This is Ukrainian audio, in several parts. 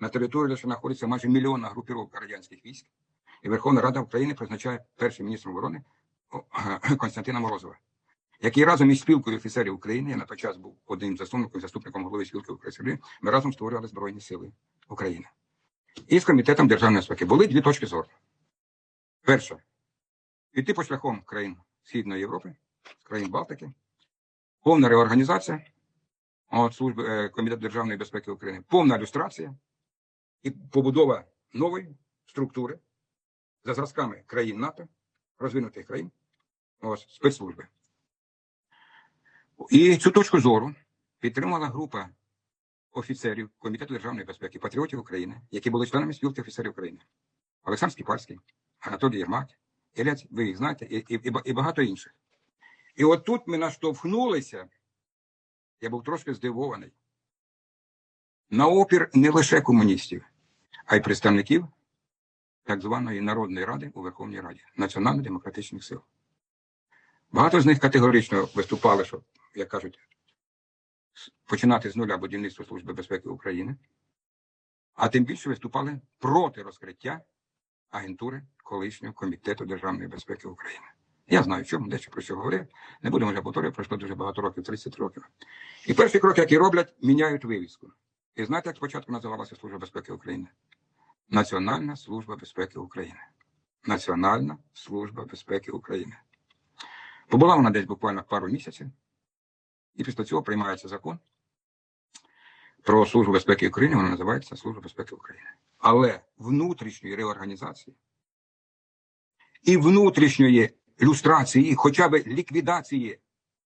на території лише знаходиться майже мільйонна групіровка радянських військ, і Верховна Рада України призначає першим міністром оборони Константина Морозова, який разом із спілкою офіцерів України, я на той час був одним засновником, заступником голови спілки офіцерів, ми разом створювали Збройні Сили України. І з комітетом державної безпеки були дві точки зору. Перша. Піти по шляхом країн Східної Європи, країн Балтики, повна реорганізація. От, служби е, Комітету державної безпеки України, повна люстрація і побудова нової структури за зразками країн НАТО, розвинутих країн, ось, спецслужби. І цю точку зору підтримала група офіцерів Комітету державної безпеки, патріотів України, які були членами спілки офіцерів України. Олександр Скіпальський, Анатолій Єрмак, Ілляць, ви їх знаєте, і, і, і, багато інших. І от тут ми наштовхнулися, я був трошки здивований, на опір не лише комуністів, а й представників так званої Народної Ради у Верховній Раді, національно-демократичних сил. Багато з них категорично виступали, що, як кажуть, починати з нуля будівництво Служби безпеки України, а тим більше виступали проти розкриття агентури колишнього комітету державної безпеки України. Я знаю, чому дещо про що говорив. Не будемо вже повторювати, пройшло дуже багато років, 30 років. І перший крок, який роблять, міняють вивіску. І знаєте, як спочатку називалася Служба безпеки України? Національна служба безпеки України. Національна служба безпеки України. Побула вона десь буквально пару місяців, і після цього приймається закон про Службу безпеки України, вона називається Служба безпеки України. Але внутрішньої реорганізації і внутрішньої люстрації, хоча б ліквідації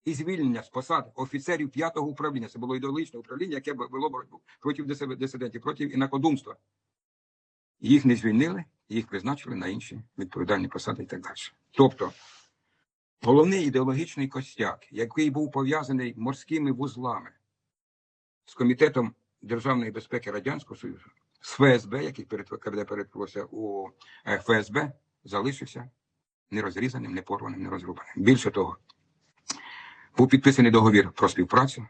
і звільнення з посад офіцерів п'ятого управління, це було ідеологічне управління, яке б вело боротьбу проти дисидентів, проти інакодумства. Їх не звільнили, їх призначили на інші відповідальні посади і так далі. Тобто, головний ідеологічний костяк, який був пов'язаний морськими вузлами з Комітетом державної безпеки Радянського Союзу, з ФСБ, який перетворився у е, ФСБ, залишився нерозрізаним, не порваним, не розрубаним. Більше того, був підписаний договір про співпрацю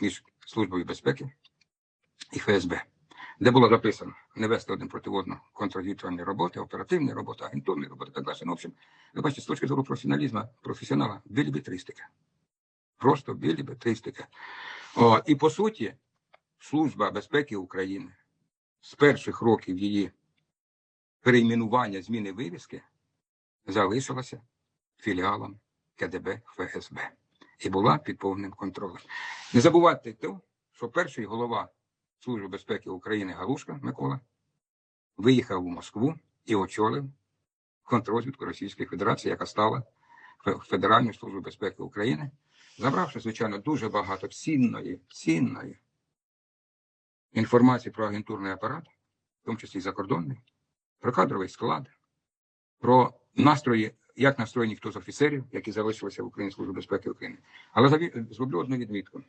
між Службою безпеки і ФСБ, де було записано не вести один проти одного контррозвідувальні роботи, оперативні роботи, агентурні роботи так далі. Ну, в общем, ви бачите, з точки зору професіоналізму, професіонала, білібетристика. Просто білібетристика. О, і по суті, Служба безпеки України з перших років її перейменування зміни вивіски залишилася філіалом КДБ ФСБ і була під повним контролем. Не забувайте те, що перший голова Служби безпеки України Галушка Микола виїхав у Москву і очолив контррозвідку Російської Федерації, яка стала Федеральною службою безпеки України, забравши, звичайно, дуже багато цінної, цінної інформації про агентурний апарат, в тому числі закордонний, про кадровий склад, про настрої, як настроєні хто з офіцерів, які залишилися в Україні Службі безпеки України. Але зроблю одну відмітку.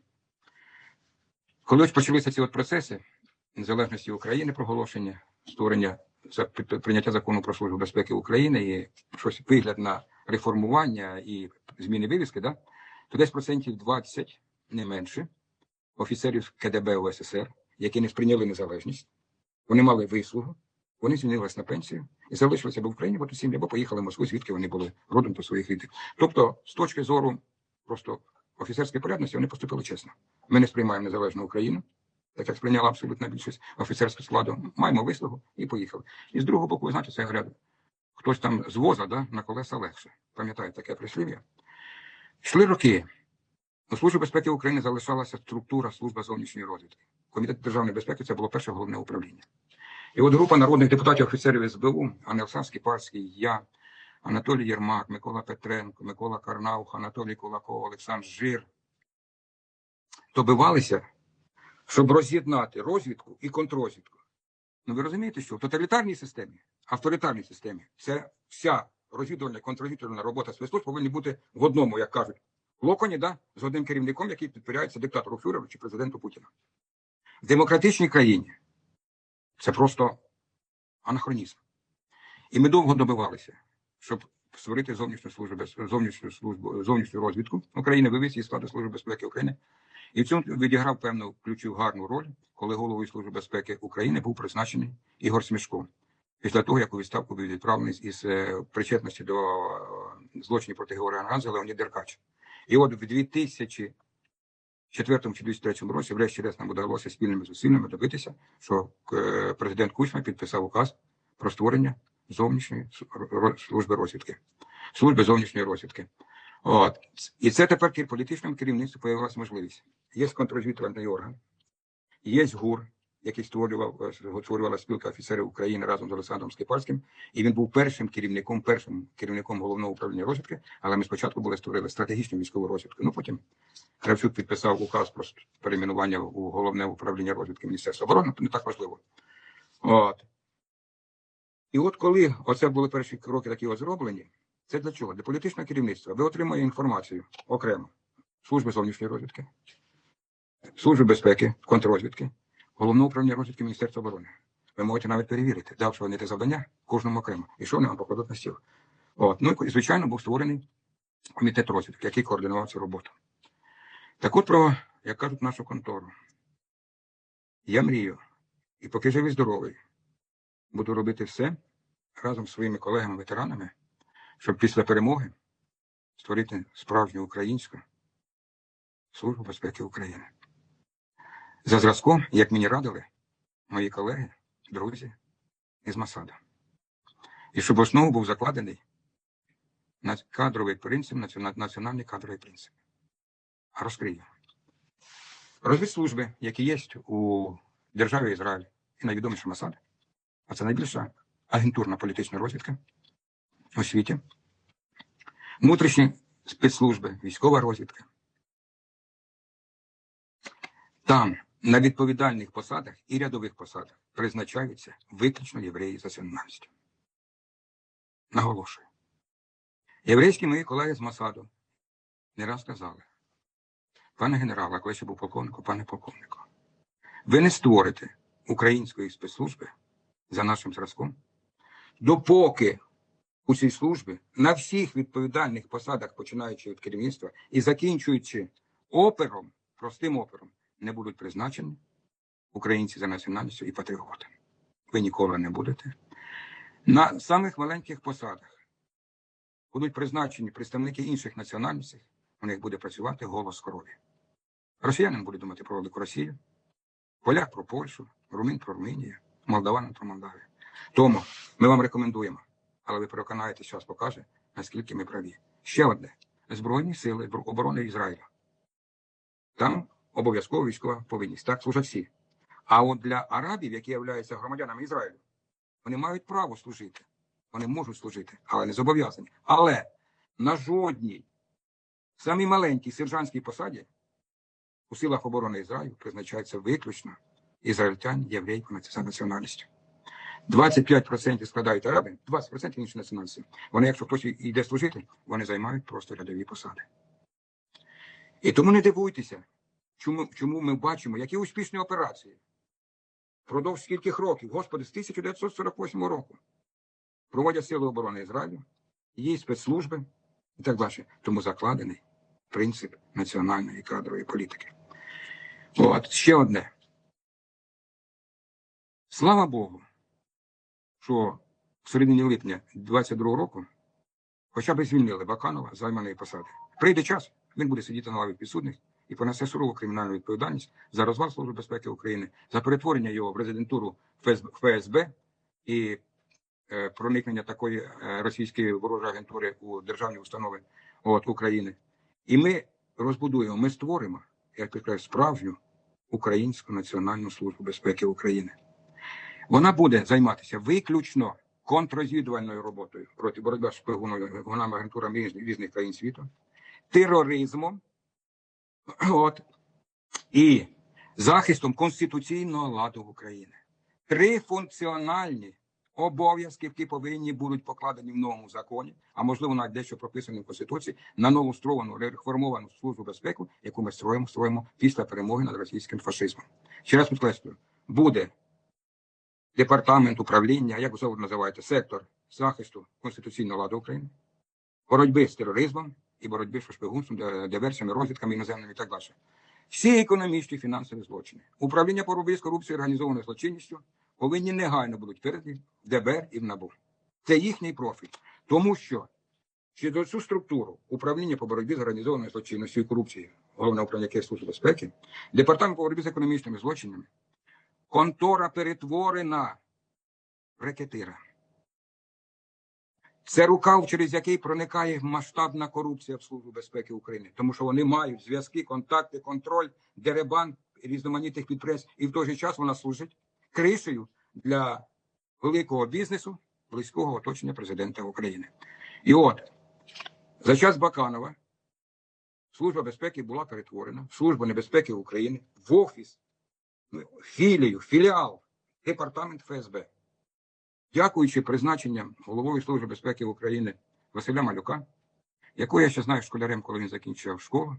Коли ось почалися ці от процеси незалежності України, проголошення, створення прийняття закону про службу безпеки України і щось вигляд на реформування і зміни вивіски, да, то десь процентів 20, не менше, офіцерів КДБ УССР, які не сприйняли незалежність, вони мали вислугу, вони звільнилися на пенсію і залишилися або в Україні, або в сім'ї, або поїхали в Москву, звідки вони були родом до своїх рідних. Тобто, з точки зору просто офіцерської порядності, вони поступили чесно. Ми не сприймаємо незалежну Україну, так як сприйняла абсолютна більшість офіцерського складу. Маємо вислугу і поїхали. І з другого боку, ви знаєте, це говорять, хтось там з воза да, на колеса легше. Пам'ятаєте таке прислів'я? Йшли роки. У Службі безпеки України залишалася структура служба зовнішньої розвідки. Комітет державної безпеки це було перше головне управління. І от група народних депутатів офіцерів СБУ, Анелсан Скіпарський, я, Анатолій Єрмак, Микола Петренко, Микола Карнаух, Анатолій Кулаков, Олександр Жир, добивалися, щоб роз'єднати розвідку і контррозвідку. Ну ви розумієте, що в тоталітарній системі, авторитарній системі, це вся розвідувальна контррозвідувальна робота спецслужб повинні бути в одному, як кажуть, локоні, да, з одним керівником, який підпирається диктатору Фюреру чи президенту Путіна. В демократичній країні це просто анахронізм. І ми довго добивалися, щоб створити зовнішню службу зовнішню службу, зовнішню розвідку України, вивести її складу Служби безпеки України. І в цьому відіграв певну ключову гарну роль, коли головою Служби безпеки України був призначений Ігор Смішко. Після того, як у відставку був відправлений із е, причетності до е, злочинів проти Георгія Ганза Леонід Деркач. І от в 2004 чи 2003 році, врешті-решт, нам вдалося спільними зусиллями добитися, що е, президент Кучма підписав указ про створення зовнішньої служби розвідки, служби зовнішньої розвідки. От. І це тепер політичному керівництву появилася можливість. Є контррозвідувальний орган, є ГУР, який створював, е, створювала спілка офіцерів України разом з Олександром Скипарським, і він був першим керівником, першим керівником головного управління розвідки. Але ми спочатку були створили стратегічну військову розвідку. Ну потім Кравчук підписав указ про перейменування у головне управління розвідки Міністерства оборони, не так важливо. От. І от коли оце були перші кроки такі зроблені, це для чого? Для політичного керівництва. Ви отримуєте інформацію окремо служби зовнішньої розвідки, служби безпеки, контррозвідки, головного управління розвідки Міністерства оборони. Ви можете навіть перевірити, давши вони те завдання кожному окремо, і що вони вам покладуть на стіл. От. Ну і звичайно був створений комітет розвідки, який координував цю роботу. Так от про, як кажуть, нашу контору. Я мрію, і поки живий здоровий, буду робити все разом з своїми колегами-ветеранами, щоб після перемоги створити справжню українську службу безпеки України. За зразком, як мені радили мої колеги, друзі із Масаду. І щоб основу був закладений на- кадровий принцип, національний кадровий принцип. Розкрию. Розвідслужби, які є у державі Ізраїль і найвідоміша Масад, а це найбільша агентурна політична розвідка у світі, внутрішні спецслужби, військова розвідка. Там на відповідальних посадах і рядових посадах призначаються виключно євреї за національністю. Наголошую. Єврейські мої колеги з Масаду не раз казали, пане генерале, коли ще був полковником, пане полковнику, ви не створите української спецслужби за нашим зразком, допоки у цій службі на всіх відповідальних посадах, починаючи від керівництва і закінчуючи опером, простим опером, не будуть призначені українці за національністю і патріоти. Ви ніколи не будете. На самих маленьких посадах будуть призначені представники інших національностей, у них буде працювати голос крові. Росіянин буде думати про велику Росію, поляк про Польщу, румін про Румунію, молдаванин про Молдавію. Тому ми вам рекомендуємо, але ви переконаєтесь, час покаже, наскільки ми праві. Ще одне: Збройні сили оборони Ізраїля. Там обов'язково військова повинність. Так служать всі. А от для арабів, які являються громадянами Ізраїлю, вони мають право служити. Вони можуть служити, але не зобов'язані. Але на жодній самій маленькій сержантській посаді у силах оборони Ізраїлю призначаються виключно ізраїльтяни, євреї по за національністю. 25% складають араби, 20% інші національності. Вони, якщо хтось йде служити, вони займають просто рядові посади. І тому не дивуйтеся, чому, чому ми бачимо, які успішні операції. Продовж скільких років, Господи, з 1948 року проводять Сили оборони Ізраїлю, її спецслужби і так далі. Тому закладений принцип національної кадрової політики. От, ще одне. Слава Богу, що в середині липня 22 року хоча б звільнили Баканова займаної посади. Прийде час, він буде сидіти на лаві підсудних і понесе сурову кримінальну відповідальність за розвал Служби безпеки України, за перетворення його в резидентуру ФСБ, і е, проникнення такої е, російської ворожої агентури у державні установи от, України. І ми розбудуємо, ми створимо, як підкреслю, справжню Українську національну службу безпеки України. Вона буде займатися виключно контррозвідувальною роботою проти боротьби з шпигунами агентурами різних країн світу, тероризмом от, і захистом конституційного ладу в Україні. Три функціональні обов'язки, які повинні будуть покладені в новому законі, а можливо навіть дещо прописані в Конституції, на нову стровану, реформовану службу безпеки, яку ми строїмо, строїмо після перемоги над російським фашизмом. Ще раз підкреслюю, буде департамент управління, як ви завжди називаєте, сектор захисту конституційного ладу України, боротьби з тероризмом і боротьби з шпигунством, ди- диверсіями, розвідками іноземними і так далі. Всі економічні фінансові злочини, управління по боротьбі з корупцією організованою злочинністю повинні негайно будуть передані в ДБР і в НАБУ. Це їхній профіль. Тому що через цю структуру управління по боротьбі з організованою злочинністю і корупцією, головне управління Київської служби безпеки, департамент по боротьбі з економічними злочинами, контора перетворена в рекетира. Це рукав, через який проникає масштабна корупція в Службу безпеки України, тому що вони мають зв'язки, контакти, контроль, деребан різноманітних підприємств, і в той же час вона служить кришею для великого бізнесу, близького оточення президента України. І от за час Баканова Служба безпеки була перетворена в Службу небезпеки України в офіс, філію, філіал, департамент ФСБ. Дякуючи призначенням головою Служби безпеки України Василя Малюка, яку я ще знаю школярем, коли він закінчив школу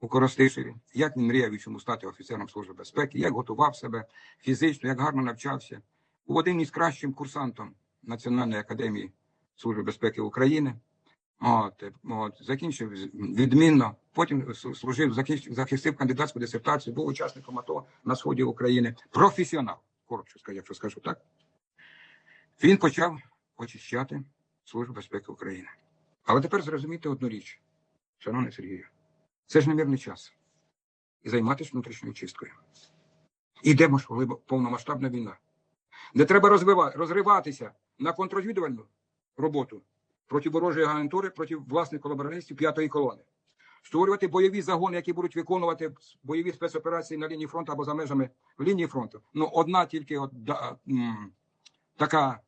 у Коростишеві, як він мріяв чому стати офіцером Служби безпеки, як готував себе фізично, як гарно навчався. Був один із кращим курсантом Національної академії Служби безпеки України. От, от, закінчив відмінно, потім служив, закінчив, захистив кандидатську дисертацію, був учасником АТО на сході України. Професіонал, скажу, якщо скажу так. Він почав очищати Службу безпеки України. Але тепер зрозумійте одну річ, шановний Сергію, це ж немірний час. І займатися внутрішньою чисткою. Іде повномасштабна війна. Не треба розриватися на контррозвідувальну роботу проти ворожої агентури, проти власних колабораністів п'ятої колони. Створювати бойові загони, які будуть виконувати бойові спецоперації на лінії фронту або за межами лінії фронту. Ну, одна тільки от, да, така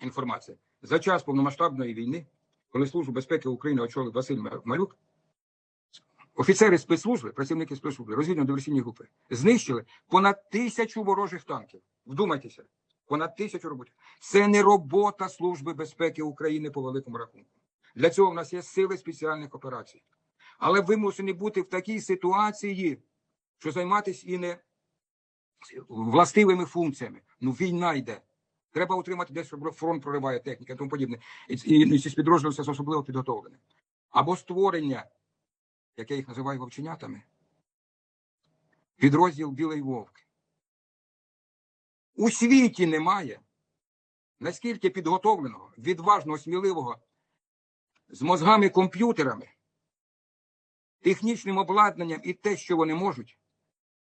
інформація. За час повномасштабної війни, коли Службу безпеки України очолив Василь Малюк, офіцери спецслужби, працівники спецслужби, розвідно-диверсійні групи, знищили понад тисячу ворожих танків. Вдумайтеся, понад тисячу робочих. Це не робота Служби безпеки України по великому рахунку. Для цього в нас є сили спеціальних операцій. Але вимушені бути в такій ситуації, що займатися і не властивими функціями. Ну, війна йде. Треба утримати десь, щоб фронт прориває техніка і тому подібне. І, і, і ці підрозділи все особливо підготовлені. Або створення, як я їх називаю вовченятами, підрозділ Білий Вовк. У світі немає наскільки підготовленого, відважного, сміливого, з мозгами комп'ютерами, технічним обладнанням і те, що вони можуть,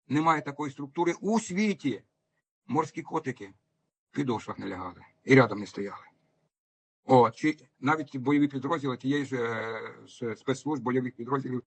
немає такої структури у світі. Морські котики підошвах не лягали і рядом не стояли. О, чи навіть бойові підрозділи тієї ж е, спецслужб бойових підрозділів